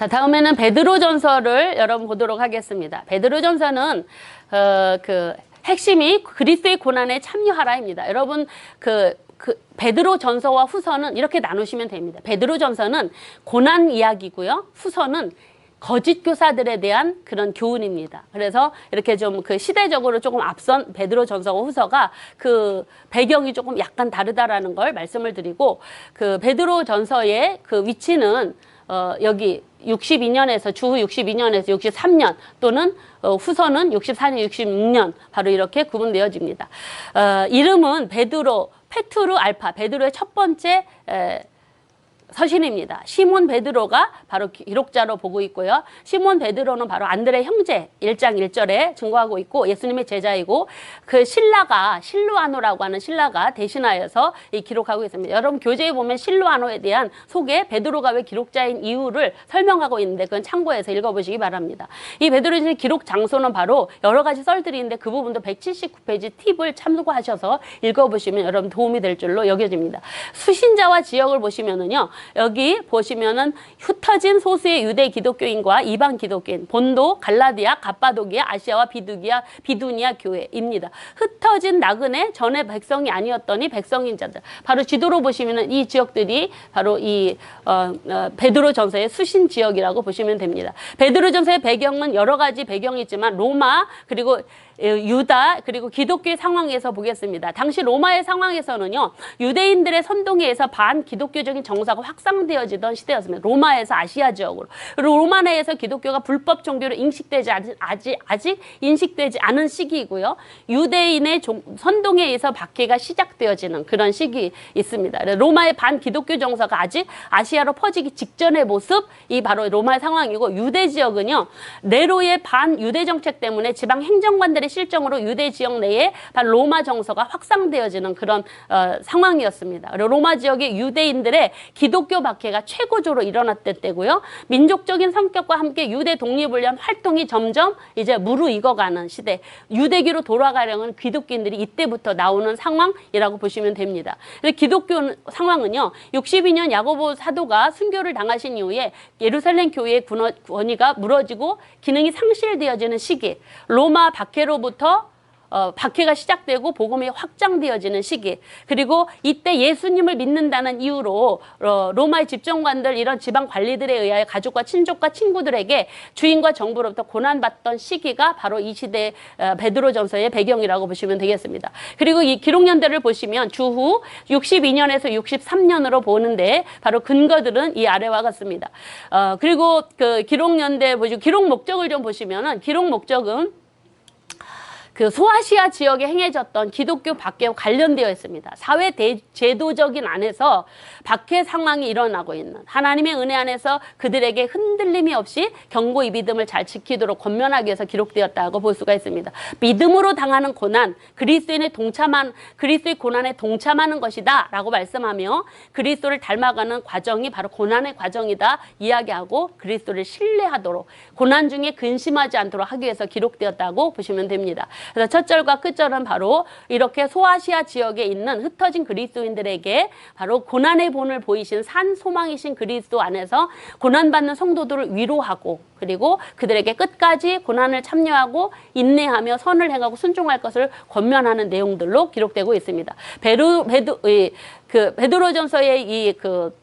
자, 다음에는 베드로전서를 여러분 보도록 하겠습니다. 베드로전서는 어, 그 핵심이 그리스도의 고난에 참여하라입니다. 여러분 그, 그 베드로 전서와 후서는 이렇게 나누시면 됩니다. 베드로 전서는 고난 이야기고요. 후서는 거짓 교사들에 대한 그런 교훈입니다. 그래서 이렇게 좀 그 시대적으로 조금 앞선 베드로 전서와 후서가 그 배경이 조금 약간 다르다라는 걸 말씀을 드리고 그 베드로 전서의 그 위치는 어 여기 62년에서 주후 62년에서 63년 또는 어 후서는 64년, 66년 바로 이렇게 구분되어집니다. 어 이름은 베드로 페트루 알파 베드로의 첫 번째 에, 서신입니다. 시몬 베드로가 바로 기록자로 보고 있고요. 시몬 베드로는 바로 안드레 형제 1장 1절에 증거하고 있고 예수님의 제자이고 그 신라가 실루아노라고 하는 신라가 대신하여서 이 기록하고 있습니다. 여러분 교재에 보면 실루아노에 대한 소개 베드로가 왜 기록자인 이유를 설명하고 있는데 그건 참고해서 읽어보시기 바랍니다. 이 베드로의 기록 장소는 바로 여러 가지 썰들이 있는데 그 부분도 179페이지 팁을 참고하셔서 읽어보시면 여러분 도움이 될 줄로 여겨집니다. 수신자와 지역을 보시면은요. 여기 보시면은 흩어진 소수의 유대 기독교인과 이방 기독교인, 본도, 갈라디아, 갑바도기아, 아시아와 비두기아, 비두니아 교회입니다. 흩어진 나그네 전에 백성이 아니었더니 백성인 자들. 바로 지도로 보시면은 이 지역들이 바로 이 어, 어, 베드로 전서의 수신 지역이라고 보시면 됩니다. 베드로 전서의 배경은 여러 가지 배경이 있지만 로마 그리고 유다 그리고 기독교의 상황에서 보겠습니다. 당시 로마의 상황에서는요 유대인들의 선동에 의해서 반 기독교적인 정사가 확산되어지던 시대였습니다. 로마에서 아시아 지역으로 로마 내에서 기독교가 불법 종교로 인식되지 아직 아직, 아직 인식되지 않은 시기이고요. 유대인의 종, 선동에 의해서 박해가 시작되어지는 그런 시기 있습니다. 로마의 반 기독교 정서가 아직 아시아로 퍼지기 직전의 모습이 바로 로마의 상황이고 유대 지역은요 네로의 반 유대 정책 때문에 지방 행정관들의 실정으로 유대 지역 내에 바로 로마 정서가 확산되어지는 그런 어, 상황이었습니다. 로마 지역의 유대인들의 기독 교 박해가 최고조로 일어났던 때고요. 민족적인 성격과 함께 유대 위한 활동이 점점 이제 무르익어가는 시대. 유대기로 돌아가려는 기독교인들이 이때부터 나오는 상황이라고 보시면 됩니다. 기독교 상황은요. 62년 야고보 사도가 순교를 당하신 이후에 예루살렘 교회의 권위가 무너지고 기능이 상실되어지는 시기. 로마 박해로부터 어, 박해가 시작되고 복음이 확장되어지는 시기 그리고 이때 예수님을 믿는다는 이유로 어, 로마의 집정관들 이런 지방 관리들에 의하여 가족과 친족과 친구들에게 주인과 정부로부터 고난받던 시기가 바로 이 시대 어, 베드로 전서의 배경이라고 보시면 되겠습니다. 그리고 이 기록연대를 보시면 주후 62년에서 63년으로 보는데 바로 근거들은 이 아래와 같습니다. 어, 그리고 그 기록연대 보시고 기록 목적을 좀 보시면은 기록 목적은 그 소아시아 지역에 행해졌던 기독교 박해와 관련되어 있습니다. 사회 대, 제도적인 안에서 박해 상황이 일어나고 있는 하나님의 은혜 안에서 그들에게 흔들림이 없이 경고의 믿음을 잘 지키도록 권면하기 위해서 기록되었다고 볼 수가 있습니다. 믿음으로 당하는 고난, 그리스도인의 동참한 그리스도의 고난에 동참하는 것이다라고 말씀하며 그리스도를 닮아가는 과정이 바로 고난의 과정이다 이야기하고 그리스도를 신뢰하도록 고난 중에 근심하지 않도록 하기 위해서 기록되었다고 보시면 됩니다. 그래서 첫 절과 끝절은 바로 이렇게 소아시아 지역에 있는 흩어진 그리스도인들에게 바로 고난의 본을 보이신 산 소망이신 그리스도 안에서 고난받는 성도들을 위로하고 그리고 그들에게 끝까지 고난을 참여하고 인내하며 선을 행하고 순종할 것을 권면하는 내용들로 기록되고 있습니다. 베르 베드 그 베드로전서의 이그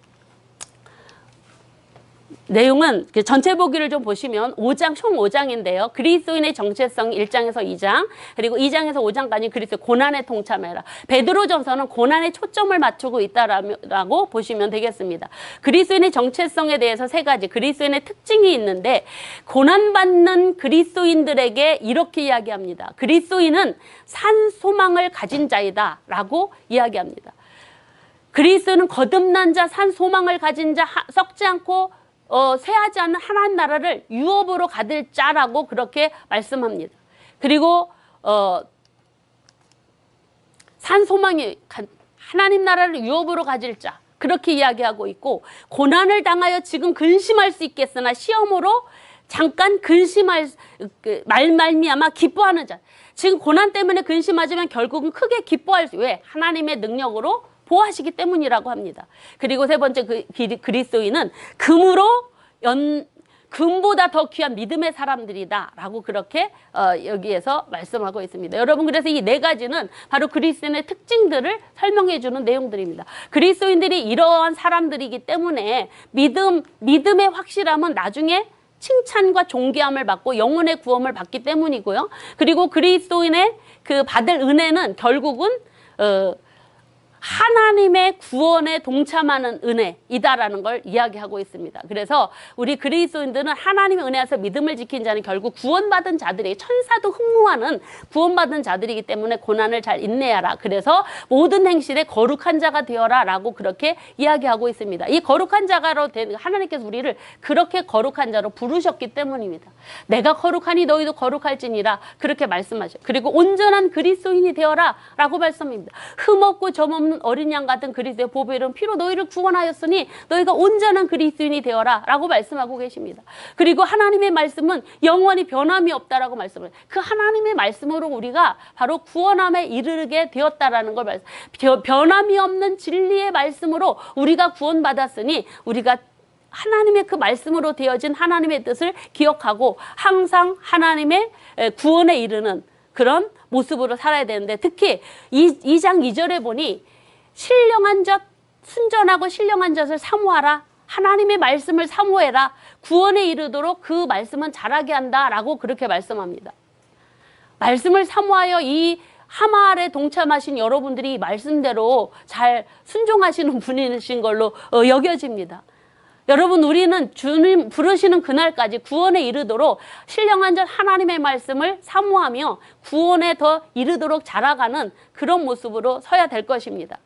내용은 그 전체 보기를 좀 보시면 5장 총 5장인데요. 그리스도인의 정체성 1장에서 2장 그리고 2장에서 5장까지 그리스도 고난에 동참해라. 베드로전서는 고난에 초점을 맞추고 있다라고 보시면 되겠습니다. 그리스도인의 정체성에 대해서 세 가지 그리스도인의 특징이 있는데 고난받는 그리스도인들에게 이렇게 이야기합니다. 그리스도인은 산 소망을 가진 자이다라고 이야기합니다. 그리스도는 거듭난 자, 산 소망을 가진 자, 썩지 않고 어, 쇠하지 않는 하나님 나라를 유업으로 가질 자라고 그렇게 말씀합니다. 그리고 어, 산 소망이 하나님 나라를 유업으로 가질 자 그렇게 이야기하고 있고 고난을 당하여 지금 근심할 수 있겠으나 시험으로 잠깐 근심할 그, 말말미암아 기뻐하는 자 지금 고난 때문에 근심하지만 결국은 크게 기뻐할 수 왜 하나님의 능력으로 보호하시기 때문이라고 합니다. 그리고 세 번째 그 그리스도인은 금으로 연 금보다 더 귀한 믿음의 사람들이다라고 그렇게 어, 여기에서 말씀하고 있습니다. 여러분 그래서 이 네 가지는 바로 그리스도인의 특징들을 설명해 주는 내용들입니다. 그리스도인들이 이러한 사람들이기 때문에 믿음 믿음의 확실함은 나중에 칭찬과 존귀함을 받고 영혼의 구원을 받기 때문이고요. 그리고 그리스도인의 그 받을 은혜는 결국은 어, 하나님의 구원에 동참하는 은혜이다라는 걸 이야기하고 있습니다. 그래서 우리 그리스도인들은 하나님의 은혜에서 믿음을 지킨 자는 결국 구원받은 자들이 천사도 흠모하는 구원받은 자들이기 때문에 고난을 잘 인내하라. 그래서 모든 행실에 거룩한 자가 되어라라고 그렇게 이야기하고 있습니다. 이 거룩한 자가로 된 하나님께서 우리를 그렇게 거룩한 자로 부르셨기 때문입니다. 내가 거룩하니 너희도 거룩할지니라 그렇게 말씀하셔. 그리고 온전한 그리스도인이 되어라라고 말씀합니다. 흠없고 점없는 어린 양 같은 그리스도의 보배로운 피로 너희를 구원하였으니 너희가 온전한 그리스도인이 되어라 라고 말씀하고 계십니다. 그리고 하나님의 말씀은 영원히 변함이 없다라고 말씀을. 그 하나님의 말씀으로 우리가 바로 구원함에 이르게 되었다라는 걸 말씀. 변- 변함이 없는 진리의 말씀으로 우리가 구원받았으니 우리가 하나님의 그 말씀으로 되어진 하나님의 뜻을 기억하고 항상 하나님의 에, 구원에 이르는 그런 모습으로 살아야 되는데 특히 이 2장 2절에 보니 신령한 젖 순전하고 신령한 젖을 사모하라 하나님의 말씀을 사모해라 구원에 이르도록 그 말씀은 자라게 한다라고 그렇게 말씀합니다. 말씀을 사모하여 이 하마에 동참하신 여러분들이 이 말씀대로 잘 순종하시는 분이신 걸로 어, 여겨집니다. 여러분 우리는 주님 부르시는 그날까지 구원에 이르도록 신령한 전 하나님의 말씀을 사모하며 구원에 더 이르도록 자라가는 그런 모습으로 서야 될 것입니다.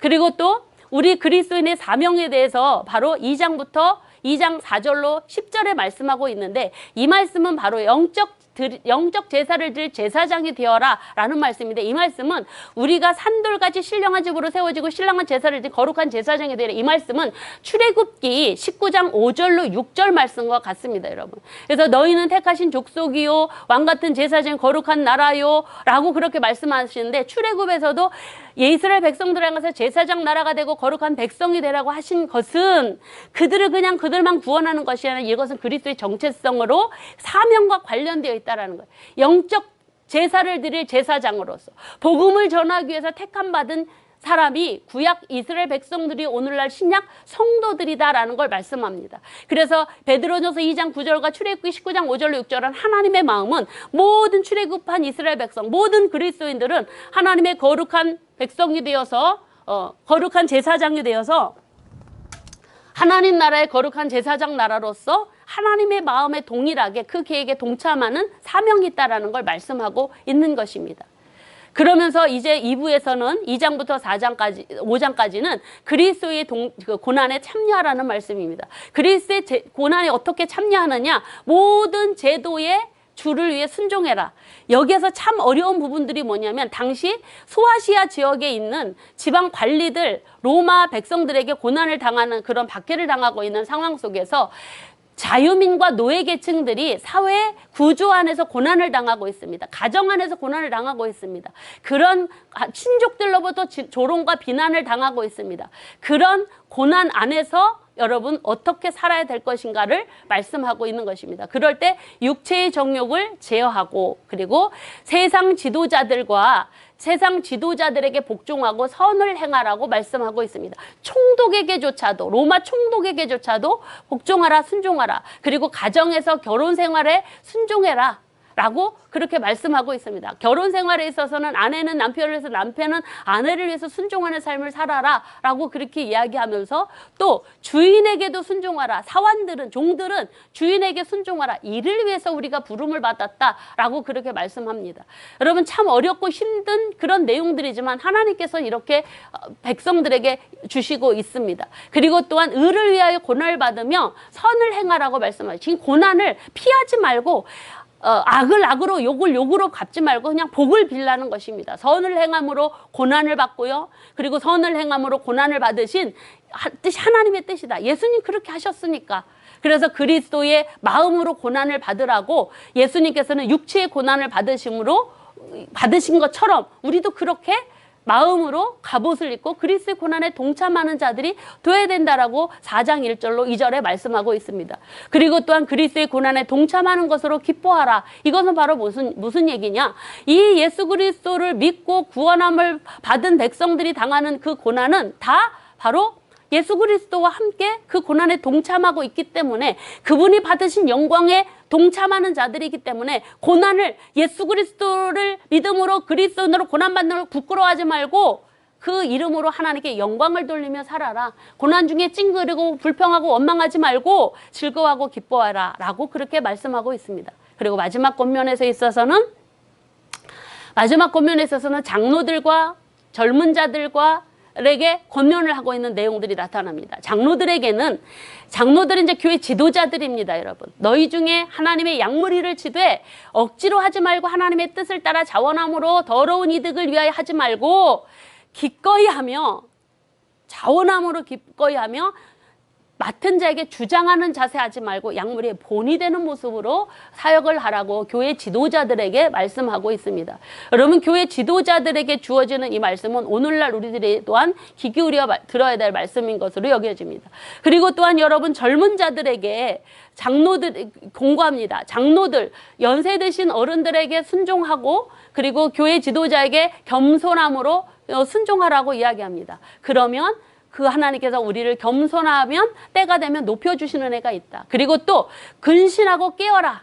그리고 또 우리 그리스도인의 사명에 대해서 바로 2장부터 2장 4절로 10절에 말씀하고 있는데 이 말씀은 바로 영적 드- 영적 제사를 드릴 제사장이 되어라 라는 말씀인데 이 말씀은 우리가 산돌같이 신령한 집으로 세워지고 신령한 제사를 드릴 거룩한 제사장이 되라. 이 말씀은 출애굽기 19장 5절로 6절 말씀과 같습니다 여러분. 그래서 너희는 택하신 족속이요 왕 같은 제사장 거룩한 나라요 라고 그렇게 말씀하시는데 출애굽에서도 이스라엘 백성들 향해서 제사장 나라가 되고 거룩한 백성이 되라고 하신 것은 그들을 그냥 그들만 구원하는 것이 아니라 이것은 그리스도의 정체성으로 사명과 관련되어 있다 라는 거예요. 영적 제사를 드릴 제사장으로서 복음을 전하기 위해서 택함 받은 사람이 구약 이스라엘 백성들이 오늘날 신약 성도들이다라는 걸 말씀합니다. 그래서 베드로전서 2장 9절과 출애굽기 19장 5절로 6절은 하나님의 마음은 모든 출애굽한 이스라엘 백성, 모든 그리스도인들은 하나님의 거룩한 백성이 되어서 어, 거룩한 제사장이 되어서 하나님 나라의 거룩한 제사장 나라로서 하나님의 마음에 동일하게 그 계획에 동참하는 사명이 있다라는 걸 말씀하고 있는 것입니다. 그러면서 이제 2부에서는 2장부터 4장까지 5장까지는 그리스도의 동, 그 고난에 참여하라는 말씀입니다. 그리스도의 제, 고난에 어떻게 참여하느냐? 모든 제도의 주를 위해 순종해라. 여기에서 참 어려운 부분들이 뭐냐면 당시 소아시아 지역에 있는 지방 관리들 로마 백성들에게 고난을 당하는 그런 박해를 당하고 있는 상황 속에서 자유민과 노예 계층들이 사회 구조 안에서 고난을 당하고 있습니다. 가정 안에서 고난을 당하고 있습니다. 그런 친족들로부터 지- 조롱과 비난을 당하고 있습니다. 그런 고난 안에서 여러분 어떻게 살아야 될 것인가를 말씀하고 있는 것입니다. 그럴 때 육체의 정욕을 제어하고 그리고 세상 지도자들과 세상 지도자들에게 복종하고 선을 행하라고 말씀하고 있습니다. 총독에게조차도 로마 총독에게조차도 복종하라 순종하라. 그리고 가정에서 결혼 생활에 순종해라. 라고 그렇게 말씀하고 있습니다. 결혼 생활에 있어서는 아내는 남편을 위해서 남편은 아내를 위해서 순종하는 삶을 살아라 라고 그렇게 이야기하면서 또 주인에게도 순종하라 사원들은 종들은 주인에게 순종하라 이를 위해서 우리가 부름을 받았다 라고 그렇게 말씀합니다. 여러분 참 어렵고 힘든 그런 내용들이지만 하나님께서 이렇게 어, 백성들에게 주시고 있습니다. 그리고 또한 의를 위하여 고난을 받으며 선을 행하라고 말씀하죠. 지금 고난을 피하지 말고 어, 악을 악으로 욕을 욕으로 갚지 말고 그냥 복을 빌라는 것입니다. 선을 행함으로 고난을 받고요. 그리고 선을 행함으로 고난을 받으신 하- 뜻이 하나님의 뜻이다. 예수님 그렇게 하셨으니까. 그래서 그리스도의 마음으로 고난을 받으라고 예수님께서는 육체의 고난을 받으심으로 받으신 것처럼 우리도 그렇게 마음으로 갑옷을 입고 그리스의 고난에 동참하는 자들이 돼야 된다라고 4장 1절로 2절에 말씀하고 있습니다. 그리고 또한 그리스의 고난에 동참하는 것으로 기뻐하라. 이것은 바로 무슨 무슨 얘기냐? 이 예수 그리스도를 믿고 구원함을 받은 백성들이 당하는 그 고난은 다 바로 예수 그리스도와 함께 그 고난에 동참하고 있기 때문에 그분이 받으신 영광에 동참하는 자들이기 때문에 고난을 예수 그리스도를 믿음으로 그리스도로 고난받는 걸 부끄러워하지 말고 그 이름으로 하나님께 영광을 돌리며 살아라. 고난 중에 찡그리고 불평하고 원망하지 말고 즐거워하고 기뻐하라. 라고 그렇게 말씀하고 있습니다. 그리고 마지막 권면에서 있어서는 마지막 권면에 있어서는 장로들과 젊은 자들과 에게 권면을 하고 있는 내용들이 나타납니다. 장로들에게는 장로들은 이제 교회 지도자들입니다, 여러분. 너희 중에 하나님의 양무리를 치되 억지로 하지 말고 하나님의 뜻을 따라 자원함으로 더러운 이득을 위하여 하지 말고 기꺼이 하며 자원함으로 기꺼이 하며 맡은 자에게 주장하는 자세 하지 말고 약물의 본이 되는 모습으로 사역을 하라고 교회 지도자들에게 말씀하고 있습니다. 여러분 교회 지도자들에게 주어지는 이 말씀은 오늘날 우리들이 또한 귀 기울여 마- 들어야 될 말씀인 것으로 여겨집니다. 그리고 또한 여러분 젊은 자들에게 장로들 공고합니다. 장로들 연세 드신 어른들에게 순종하고 그리고 교회 지도자에게 겸손함으로 어, 순종하라고 이야기합니다. 그러면 그 하나님께서 우리를 겸손하면 때가 되면 높여주시는 애가 있다. 그리고 또 근신하고 깨어라.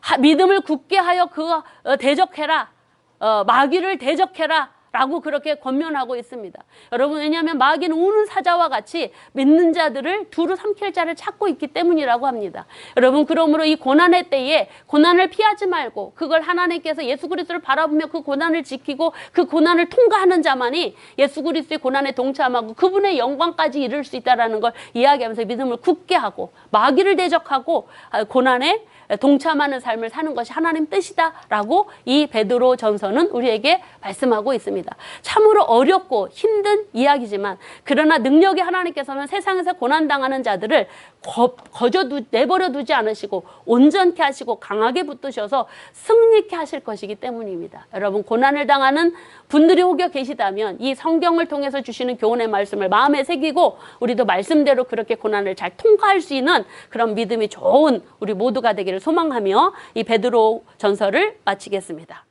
하- 믿음을 굳게 하여 그 어, 대적해라. 어, 마귀를 대적해라. 라고 그렇게 권면하고 있습니다. 여러분, 왜냐하면 마귀는 우는 사자와 같이 믿는 자들을 두루 삼킬 자를 찾고 있기 때문이라고 합니다. 여러분, 그러므로 이 고난의 때에 고난을 피하지 말고 그걸 하나님께서 예수 그리스도를 바라보며 그 고난을 지키고 그 고난을 통과하는 자만이 예수 그리스도의 고난에 동참하고 그분의 영광까지 이룰 수 있다라는 걸 이야기하면서 믿음을 굳게 하고 마귀를 대적하고 아, 고난에 동참하는 삶을 사는 것이 하나님 뜻이다라고 이 베드로 전서는 우리에게 말씀하고 있습니다. 참으로 어렵고 힘든 이야기지만 그러나 능력이 하나님께서는 세상에서 고난 당하는 자들을 거, 거저 두, 내버려 두지 않으시고 온전케 하시고 강하게 붙드셔서 승리케 하실 것이기 때문입니다. 여러분 고난을 당하는 분들이 혹여 계시다면 이 성경을 통해서 주시는 교훈의 말씀을 마음에 새기고 우리도 말씀대로 그렇게 고난을 잘 통과할 수 있는 그런 믿음이 좋은 우리 모두가 되기를 소망하며 이 베드로 전서를 마치겠습니다.